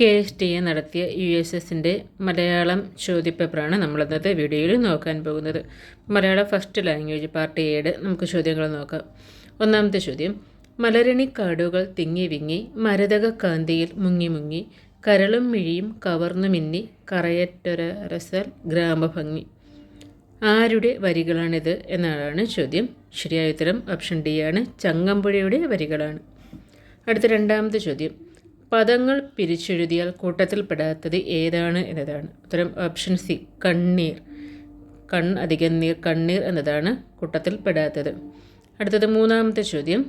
K S T A നടത്തിയ U S എസിന്റെ മലയാളം ചോദ്യപേപ്പറാണ് നമ്മളിന്നത്തെ വീഡിയോയിൽ നോക്കാൻ പോകുന്നത്. മലയാളം ഫസ്റ്റ് ലാംഗ്വേജ് പാർട്ട് എയുടെ നമുക്ക് ചോദ്യങ്ങൾ നോക്കാം. ഒന്നാമത്തെ ചോദ്യം. മലരണി കാടുകൾ തിങ്ങി വിങ്ങി മരതക കാന്തിയിൽ മുങ്ങി മുങ്ങി കരളും മിഴിയും കവർന്നു മിന്നി കറയറ്റൊരസൽ ഗ്രാമഭംഗി. ആരുടെ വരികളാണിത് എന്നാണ് ചോദ്യം. ശരിയായ ഉത്തരം ഓപ്ഷൻ ഡി ആണ്. ചങ്ങമ്പുഴയുടെ വരികളാണ്. അടുത്ത രണ്ടാമത്തെ ചോദ്യം. പദങ്ങൾ പിരിച്ചെഴുതിയാൽ കൂട്ടത്തിൽപ്പെടാത്തത് ഏതാണ് എന്നതാണ്. ഉത്തരം ഓപ്ഷൻ സി കണ്ണീർ. കൺ അധികം നീർ കണ്ണീർ എന്നതാണ് കൂട്ടത്തിൽപ്പെടാത്തത്. അടുത്തത് മൂന്നാമത്തെ ചോദ്യം.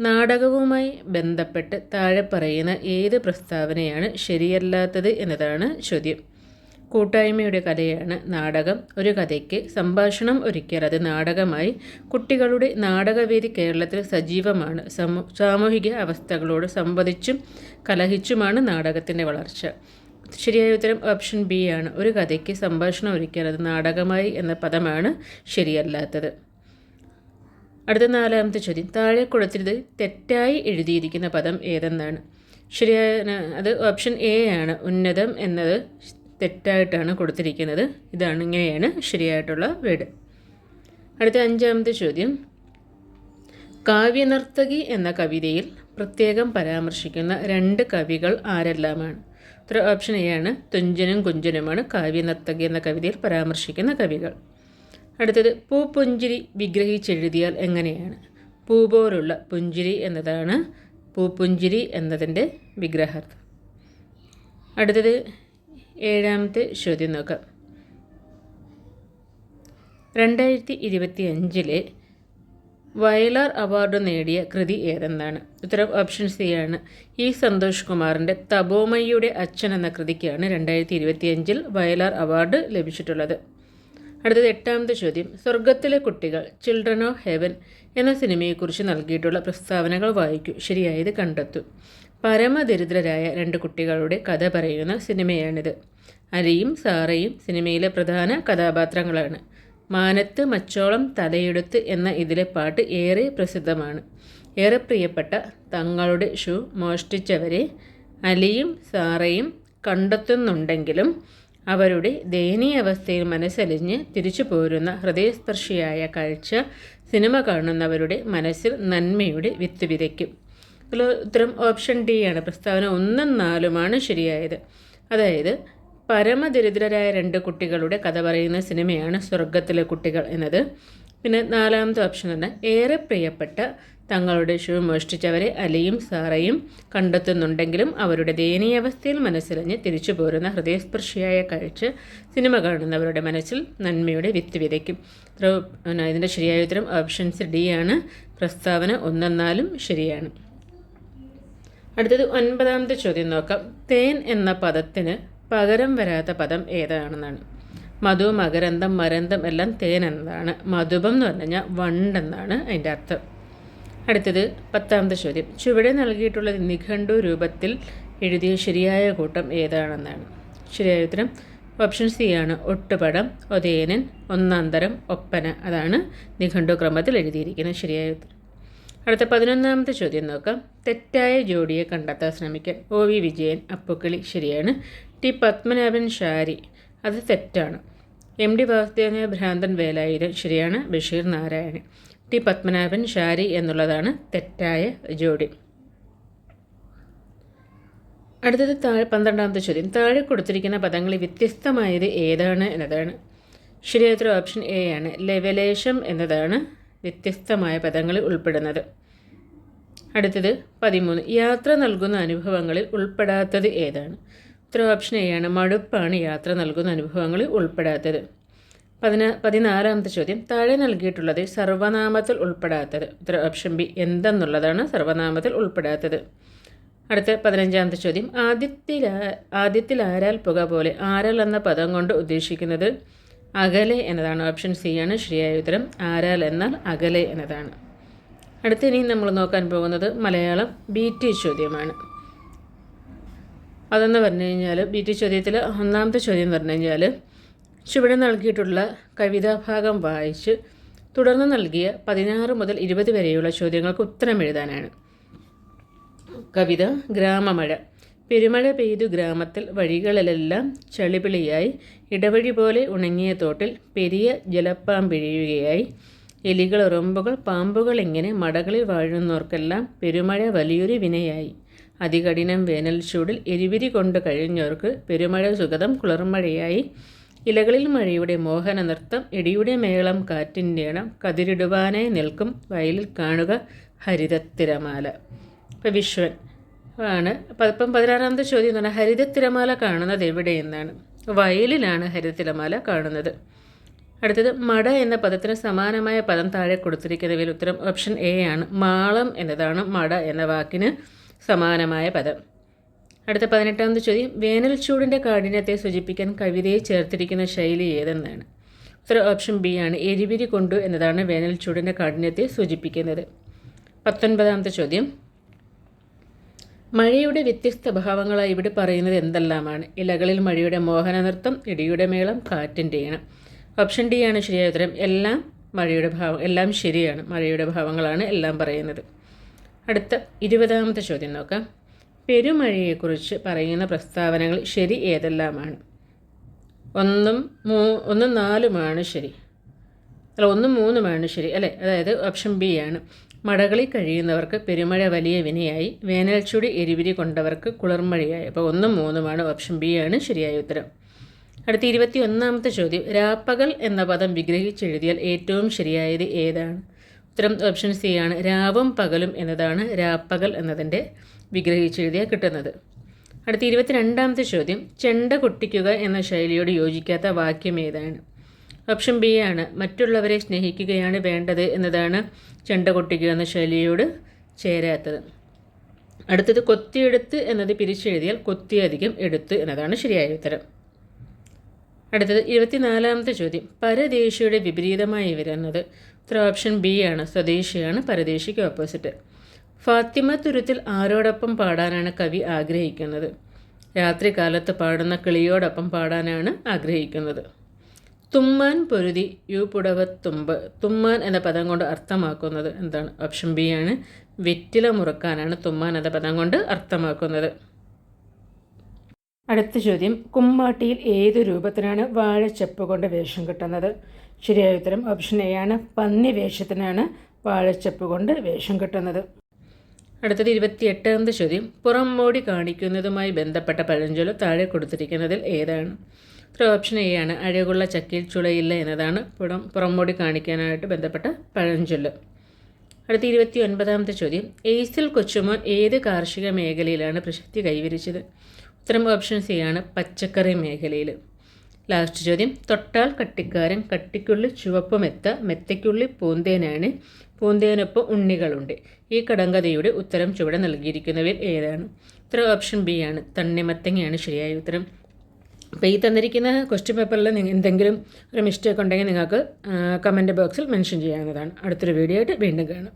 നാടകവുമായി ബന്ധപ്പെട്ട് താഴെ പറയുന്ന ഏത് പ്രസ്താവനയാണ് ശരിയല്ലാത്തത് എന്നതാണ് ചോദ്യം. കൂട്ടായ്മയുടെ കഥയാണ് നാടകം. ഒരു കഥയ്ക്ക് സംഭാഷണം ഒരുക്കിയാൽ അത് നാടകമായി. കുട്ടികളുടെ നാടകവേദി കേരളത്തിൽ സജീവമാണ്. സമൂ സാമൂഹിക അവസ്ഥകളോട് സംവദിച്ചും കലഹിച്ചുമാണ് നാടകത്തിന്റെ വളർച്ച. ശരിയായ ഉത്തരം ഓപ്ഷൻ ബി ആണ്. ഒരു കഥയ്ക്ക് സംഭാഷണം ഒരുക്കിയാൽ അത് നാടകമായി എന്ന പദമാണ് ശരിയല്ലാത്തത്. അടുത്ത നാലാമത്തെ ചോദ്യം. താഴെ കൊടുത്തിരുത് തെറ്റായി എഴുതിയിരിക്കുന്ന പദം ഏതെന്നാണ്? ശരിയായ അത് ഓപ്ഷൻ എ ആണ്. ഉന്നതം എന്നത് തെറ്റായിട്ടാണ് കൊടുത്തിരിക്കുന്നത്. ഇതാണ് ഇങ്ങനെയാണ് ശരിയായിട്ടുള്ള വേഡ് അടുത്ത അഞ്ചാമത്തെ ചോദ്യം. കാവ്യനർത്തകി എന്ന കവിതയിൽ പ്രത്യേകം പരാമർശിക്കുന്ന രണ്ട് കവികൾ ആരെല്ലാമാണ്? ഉത്തര ഓപ്ഷൻ എ ആണ്. തുഞ്ചനും കുഞ്ചനുമാണ് കാവ്യനർത്തകി എന്ന കവിതയിൽ പരാമർശിക്കുന്ന കവികൾ. അടുത്തത് പൂപ്പുഞ്ചിരി വിഗ്രഹിച്ചെഴുതിയാൽ എങ്ങനെയാണ്? പൂ പോലുള്ള പുഞ്ചിരി എന്നതാണ് പൂപ്പുഞ്ചിരി എന്നതിന്റെ വിഗ്രഹാർത്ഥം. അടുത്തത് ഏഴാമത്തെ ചോദ്യം നോക്കാം. രണ്ടായിരത്തി ഇരുപത്തി അഞ്ചിലെ വയലാർ അവാർഡ് നേടിയ കൃതി ഏതെന്നാണ്? ഉത്തരം ഓപ്ഷൻ സി ആണ്. ഇ സന്തോഷ് കുമാറിന്റെ തപോമയ്യുടെ അച്ഛൻ എന്ന കൃതിക്കാണ് രണ്ടായിരത്തി ഇരുപത്തി അഞ്ചിൽ വയലാർ അവാർഡ് ലഭിച്ചിട്ടുള്ളത്. അടുത്തത് എട്ടാമത്തെ ചോദ്യം. സ്വർഗത്തിലെ കുട്ടികൾ ചിൽഡ്രൻ ഓഫ് ഹെവൻ എന്ന സിനിമയെക്കുറിച്ച് നൽകിയിട്ടുള്ള പ്രസ്താവനകൾ വായിക്കൂ. ശരിയായത് കണ്ടെത്തൂ. പരമദരിദ്രരായ രണ്ട് കുട്ടികളുടെ കഥ പറയുന്ന സിനിമയാണിത്. അലിയും സാറയും സിനിമയിലെ പ്രധാന കഥാപാത്രങ്ങളാണ്. മാനത്ത് മച്ചോളം തലയെടുത്ത് എന്ന ഇതിലെ പാട്ട് ഏറെ പ്രസിദ്ധമാണ്. ഏറെ പ്രിയപ്പെട്ട തങ്ങളുടെ ഷൂ മോഷ്ടിച്ചവരെ അലിയും സാറയും കണ്ടെത്തുന്നുണ്ടെങ്കിലും അവരുടെ ദയനീയാവസ്ഥയിൽ മനസ്സലിഞ്ഞ് തിരിച്ചു പോരുന്ന ഹൃദയസ്പർശിയായ കാഴ്ച സിനിമ കാണുന്നവരുടെ മനസ്സിൽ നന്മയുടെ വിത്ത് വിതയ്ക്കും അതിൽ ഉത്തരം ഓപ്ഷൻ ഡി ആണ്. പ്രസ്താവന ഒന്നും നാലുമാണ് ശരിയായത്. അതായത് പരമദരിദ്രരായ രണ്ട് കുട്ടികളുടെ കഥ പറയുന്ന സിനിമയാണ് സ്വർഗത്തിലെ കുട്ടികൾ എന്നത്. പിന്നെ നാലാമത്തെ ഓപ്ഷൻ തന്നെ ഏറെ പ്രിയപ്പെട്ട തങ്ങളുടെ ഷൂ മോഷ്ടിച്ചവരെ അലിയും സാറയും കണ്ടെത്തുന്നുണ്ടെങ്കിലും അവരുടെ ദയനീയാവസ്ഥയിൽ മനസ്സിലഞ്ഞ് തിരിച്ചു പോരുന്ന ഹൃദയസ്പർശിയായ കാഴ്ച സിനിമ കാണുന്നവരുടെ മനസ്സിൽ നന്മയുടെ വിത്ത് വിതയ്ക്കും. ഇതിന്റെ ശരിയായ ഉത്തരം ഓപ്ഷൻസ് ഡി ആണ്. പ്രസ്താവന ഒന്നെന്നാലും ശരിയാണ്. അടുത്തത് ഒൻപതാമത്തെ ചോദ്യം നോക്കാം. തേൻ എന്ന പദത്തിന് പകരം വരാത്ത പദം ഏതാണെന്നാണ്? മധു മകരന്തം മരന്തം എല്ലാം തേൻ എന്നതാണ്. മധുപം എന്ന് പറഞ്ഞു കഴിഞ്ഞാൽ വണ്ടെന്നാണ് അതിന്റെ അർത്ഥം. അടുത്തത് പത്താമത്തെ ചോദ്യം. ചുവടെ നൽകിയിട്ടുള്ള നിഘണ്ടു രൂപത്തിൽ എഴുതിയ ശരിയായ കൂട്ടം ഏതാണെന്നാണ്? ശരിയായ ഉത്തരം ഓപ്ഷൻ സി ആണ്. ഒട്ടുപടം ഒതേനൻ ഒന്നാന്തരം ഒപ്പന. അതാണ് നിഘണ്ടു ക്രമത്തിൽ എഴുതിയിരിക്കുന്ന ശരിയായ ഉത്തരം. അടുത്ത പതിനൊന്നാമത്തെ ചോദ്യം നോക്കാം. തെറ്റായ ജോഡിയെ കണ്ടെത്താൻ ശ്രമിക്കാൻ ഒ വി വിജയൻ അപ്പുക്കിളി ശരിയാണ്. ടി പത്മനാഭൻ ഷാരി അത് തെറ്റാണ്. എം ഡി വാസുദേവനായ ഭ്രാന്തൻ വേലായുധൻ ശരിയാണ്. ബഷീർ നാരായണൻ. ടി പത്മനാഭൻ ഷാരി എന്നുള്ളതാണ് തെറ്റായ ജോഡി. അടുത്തത് താഴെ പന്ത്രണ്ടാമത്തെ ചോദ്യം. താഴെ കൊടുത്തിരിക്കുന്ന പദങ്ങളിൽ വ്യത്യസ്തമായത് ഏതാണ് എന്നതാണ്. ശരിയായ ഓപ്ഷൻ എ ആണ്. ലെവലേശം എന്നതാണ്. വ്യത്യസ്തമായ പദങ്ങളിൽ ഉൾപ്പെടുന്നത്. അടുത്തത് പതിമൂന്ന്. യാത്ര നൽകുന്ന അനുഭവങ്ങളിൽ ഉൾപ്പെടാത്തത് ഏതാണ്? ഉത്തര ഓപ്ഷൻ എ ആണ്. മടുപ്പാണ് യാത്ര നൽകുന്ന അനുഭവങ്ങളിൽ ഉൾപ്പെടാത്തത്. പതിനാ പതിനാലാമത്തെ ചോദ്യം. താഴെ നൽകിയിട്ടുള്ളത് സർവനാമത്തിൽ ഉൾപ്പെടാത്തത്. ഉത്തര ഓപ്ഷൻ ബി എന്തെന്നുള്ളതാണ് സർവനാമത്തിൽ ഉൾപ്പെടാത്തത്. അടുത്ത പതിനഞ്ചാമത്തെ ചോദ്യം. ആദ്യത്തിൽ ആദ്യത്തിൽ ആരാൽ പുക പോലെ ആരാൽ എന്ന പദം കൊണ്ട് ഉദ്ദേശിക്കുന്നത് അകലെ എന്നതാണ് ഓപ്ഷൻ സി ആണ്. ശരിയായ ഉത്തരം ആരാൽ എന്നാൽ അകലെ എന്നതാണ്. അടുത്ത ഇനി നമ്മൾ നോക്കാൻ പോകുന്നത് മലയാളം ബി ടി ചോദ്യമാണ്. അതെന്ന് പറഞ്ഞു കഴിഞ്ഞാൽ ബി ടി ചോദ്യത്തിൽ ഒന്നാമത്തെ ചോദ്യം എന്ന് പറഞ്ഞു കഴിഞ്ഞാൽ ചുവടെ നൽകിയിട്ടുള്ള കവിതാഭാഗം വായിച്ച് തുടർന്ന് നൽകിയ പതിനാറ് മുതൽ ഇരുപത് വരെയുള്ള ചോദ്യങ്ങൾക്ക് ഉത്തരം എഴുതാനാണ്. കവിത ഗ്രാമമഴ. പെരുമഴ പെയ്തു ഗ്രാമത്തിൽ വഴികളിലെല്ലാം ചളിപിളിയായി. ഇടവഴി പോലെ ഉണങ്ങിയ തോട്ടിൽ പെരിയ ജലപ്പാമ്പിഴിയുകയായി എലികൾ ഉറുമ്പുകൾ പാമ്പുകൾ ഇങ്ങനെ മടകളിൽ വാഴുന്നവർക്കെല്ലാം പെരുമഴ വലിയൊരു വിനയായി. അതികഠിനം വേനൽ ചൂടിൽ എരിവിരി കൊണ്ട് കഴിഞ്ഞവർക്ക് പെരുമഴ സുഗതം കുളിർമഴയായി. ഇലകളിൽ മഴയുടെ മോഹന നൃത്തം ഇടിയുടെ മേളം കാറ്റിന്റെ ഇണം കതിരിടുവാനായി നിൽക്കും വയലിൽ കാണുക ഹരിതത്തിരമാല. ഇപ്പം വിശ്വൻ ആണ്. ഇപ്പം പതിനാറാമത്തെ ചോദ്യം എന്ന് പറഞ്ഞാൽ ഹരിതത്തിരമാല കാണുന്നത് എവിടെയെന്നാണ് വയലിലാണ് ഹരിതത്തിരമാല കാണുന്നത്. അടുത്തത് മട എന്ന പദത്തിന് സമാനമായ പദം താഴെ കൊടുത്തിരിക്കുന്നവയിൽ ഉത്തരം ഓപ്ഷൻ എ ആണ്. മാളം എന്നതാണ് മട എന്ന വാക്കിന് സമാനമായ പദം. അടുത്ത പതിനെട്ടാമത്തെ ചോദ്യം വേനൽ ചൂടിന്റെ കാഠിന്യത്തെ സൂചിപ്പിക്കാൻ കവിതയെ ചേർത്തിരിക്കുന്ന ശൈലി ഏതെന്നാണ്. ഉത്തരം ഓപ്ഷൻ ബി ആണ്. എരിവിരി കൊണ്ടു എന്നതാണ് വേനൽ ചൂടിന്റെ കാഠിന്യത്തെ സൂചിപ്പിക്കുന്നത്. പത്തൊൻപതാമത്തെ ചോദ്യം മഴയുടെ വ്യത്യസ്ത ഭാവങ്ങളായി ഇവിടെ പറയുന്നത് എന്തെല്ലാമാണ്? ഇലകളിൽ മഴയുടെ മോഹന നൃത്തം ഇടിയുടെ മേളം കാറ്റിന്റെ ഇണം ഓപ്ഷൻ ഡി ആണ് ശരിയായ ഉത്തരം. എല്ലാം മഴയുടെ ഭാവം എല്ലാം ശരിയാണ്. മഴയുടെ ഭാവങ്ങളാണ് എല്ലാം പറയുന്നത്. അടുത്ത ഇരുപതാമത്തെ ചോദ്യം നോക്കാം. പെരുമഴയെക്കുറിച്ച് പറയുന്ന പ്രസ്താവനകൾ ശരി ഏതെല്ലാമാണ്? ഒന്നും മൂ ഒന്നും നാലുമാണ് ശരി. അല്ല ഒന്നും മൂന്നുമാണ് ശരി അല്ലേ? അതായത് ഓപ്ഷൻ ബി ആണ്. മടകളിൽ കഴിയുന്നവർക്ക് പെരുമഴ വലിയ വിനയായി വേനൽച്ചൂടി എരിവിരി കൊണ്ടവർക്ക് കുളിർമഴയായി. അപ്പോൾ ഒന്നും മൂന്നുമാണ് ഓപ്ഷൻ ബി ആണ് ശരിയായ ഉത്തരം. അടുത്ത ഇരുപത്തി ഒന്നാമത്തെ ചോദ്യം. രാപ്പകൽ എന്ന പദം വിഗ്രഹിച്ചെഴുതിയാൽ ഏറ്റവും ശരിയായത് ഏതാണ്? ഉത്തരം ഓപ്ഷൻ സി ആണ്. രാവും പകലും എന്നതാണ് രാപ്പകൽ എന്നതിന്റെ വിഗ്രഹിച്ചെഴുതിയാൽ കിട്ടുന്നത്. അടുത്ത ഇരുപത്തിരണ്ടാമത്തെ ചോദ്യം. ചെണ്ട കൊട്ടിക്കുക എന്ന ശൈലിയോട് യോജിക്കാത്ത വാക്യം ഏതാണ്? ഓപ്ഷൻ ബി ആണ്. മറ്റുള്ളവരെ സ്നേഹിക്കുകയാണ് വേണ്ടത് എന്നതാണ് ചെണ്ട കൊട്ടിക്കുക എന്ന ശൈലിയോട് ചേരാത്തത്. അടുത്തത് കൊത്തിയെടുത്ത് എന്നത് പിരിച്ചെഴുതിയാൽ കൊത്തിയധികം എടുത്ത് എന്നതാണ് ശരിയായ ഉത്തരം. അടുത്തത് ഇരുപത്തിനാലാമത്തെ ചോദ്യം. പരദേശിയുടെ വിപരീതമായി വരുന്നത്. ഉത്തര ഓപ്ഷൻ ബി ആണ്. സ്വദേശിയാണ് പരദേശിക്ക് ഓപ്പോസിറ്റ്. ഫാത്തിമ തുരുത്തിൽ ആരോടൊപ്പം പാടാനാണ് കവി ആഗ്രഹിക്കുന്നത്. രാത്രികാലത്ത് പാടുന്ന കിളിയോടൊപ്പം പാടാനാണ് ആഗ്രഹിക്കുന്നത്. തുമ്മാൻ പൊരുതി യു പുടവത്തുമ്പ് തുമ്മാൻ എന്ന പദം കൊണ്ട് അർത്ഥമാക്കുന്നത് എന്താണ്? ഓപ്ഷൻ ബി ആണ്. വെറ്റില മുറുക്കാനാണ് തുമ്മാൻ എന്ന പദം കൊണ്ട് അർത്ഥമാക്കുന്നത്. അടുത്ത ചോദ്യം. കുമ്മാട്ടിയിൽ ഏത് രൂപത്തിനാണ് വാഴച്ചപ്പ് കൊണ്ട് വേഷം കിട്ടുന്നത്? ശരിയായ ഉത്തരം ഓപ്ഷൻ എ ആണ്. പന്നി വേഷത്തിനാണ് വാഴച്ചപ്പ് കൊണ്ട് വേഷം കിട്ടുന്നത്. അടുത്തത് ഇരുപത്തിയെട്ടാമത്തെ ചോദ്യം. പുറം മോടി കാണിക്കുന്നതുമായി ബന്ധപ്പെട്ട പഴഞ്ചൊല്ല് താഴെ കൊടുത്തിരിക്കുന്നതിൽ ഏതാണ്? ഉത്തരം ഓപ്ഷൻ എ ആണ് അഴകുള്ള ചക്കിയിൽ ചുളയില്ല എന്നതാണ് പുറം പുറംമോടി കാണിക്കാനായിട്ട് ബന്ധപ്പെട്ട പഴഞ്ചൊല്ല്. അടുത്ത ഇരുപത്തി ഒൻപതാമത്തെ ചോദ്യം. എയ്സിൽ കൊച്ചുമോൻ ഏത് കാർഷിക മേഖലയിലാണ് പ്രശസ്തി കൈവരിച്ചത്? ഉത്തരം ഓപ്ഷൻ സി ആണ്. പച്ചക്കറി മേഖലയിൽ ലാസ്റ്റ് ചോദ്യം. തൊട്ടാൽ കട്ടിക്കാരൻ കട്ടിക്കുള്ളി ചുവപ്പ് മെത്ത മെത്തയ്ക്കുള്ളി പൂന്തേനാണ് പൂന്തേനൊപ്പം ഉണ്ണികളുണ്ട്. ഈ കടങ്കഥയുടെ ഉത്തരം ചുവടെ നൽകിയിരിക്കുന്നവയിൽ ഏതാണ്? ഉത്തരം ഓപ്ഷൻ ബി ആണ്. തണ്ണിമത്തങ്ങയാണ് ശരിയായ ഉത്തരം. അപ്പോൾ ഈ തന്നിരിക്കുന്ന ക്വസ്റ്റ്യൻ പേപ്പറിൽ എന്തെങ്കിലും ഒരു മിസ്റ്റേക്ക് ഉണ്ടെങ്കിൽ നിങ്ങൾക്ക് കമന്റ് ബോക്സിൽ മെൻഷൻ ചെയ്യാവുന്നതാണ്. അടുത്തൊരു വീഡിയോ ആയിട്ട് വീണ്ടും കാണാം.